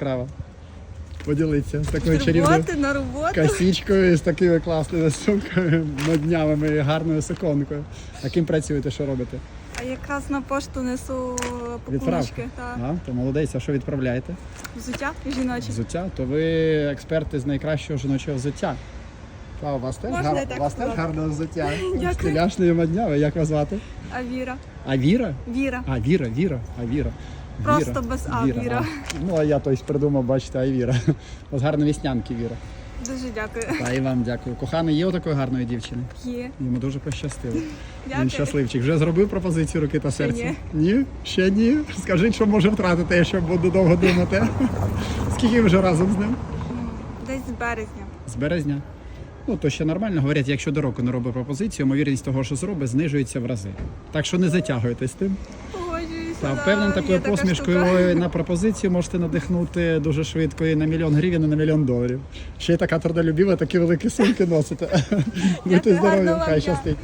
Крава. Поділиться з такою чарівною на роботу. косічкою, з такими класними сумками, моднявими і гарною суконкою. А ким працюєте, що робите? А якраз на пошту несу та А, то молодець, а що відправляєте? взуття і жіночі. Взуття, то ви експерти з найкращого жіночого взуття. Та, у вас теж, Можна гар... так у вас теж гарне взуття. Стиляшне і модняве. Як вас звати? А Віра. А Віра? Віра. А, Віра, Віра. Просто без А, Віра. а. Ну, а я тобто придумав, бачите, а Віра. У вас гарні віснянки, Віра. Дуже дякую. Та і вам дякую. Коханий є у такої гарної дівчини. Є. Йому дуже пощастило. Він щасливчик. Вже зробив пропозицію руки та серця? ні. Ні? Ще ні. Скажіть, що може втратити, якщо буду довго думати. Скільки ви вже разом з ним? Десь з березня. З березня. Ну, то ще нормально. Говорять, якщо до року не робить пропозицію, ймовірність того, що зробить, знижується в рази. Так що не затягуйте з тим. Та впевнений, такою посмішкою на пропозицію можете надихнути дуже швидко і на мільйон гривень, і на мільйон доларів. Ще й така трудолюбіва, такі великі сумки носите. Будьте здорові, хай щастить.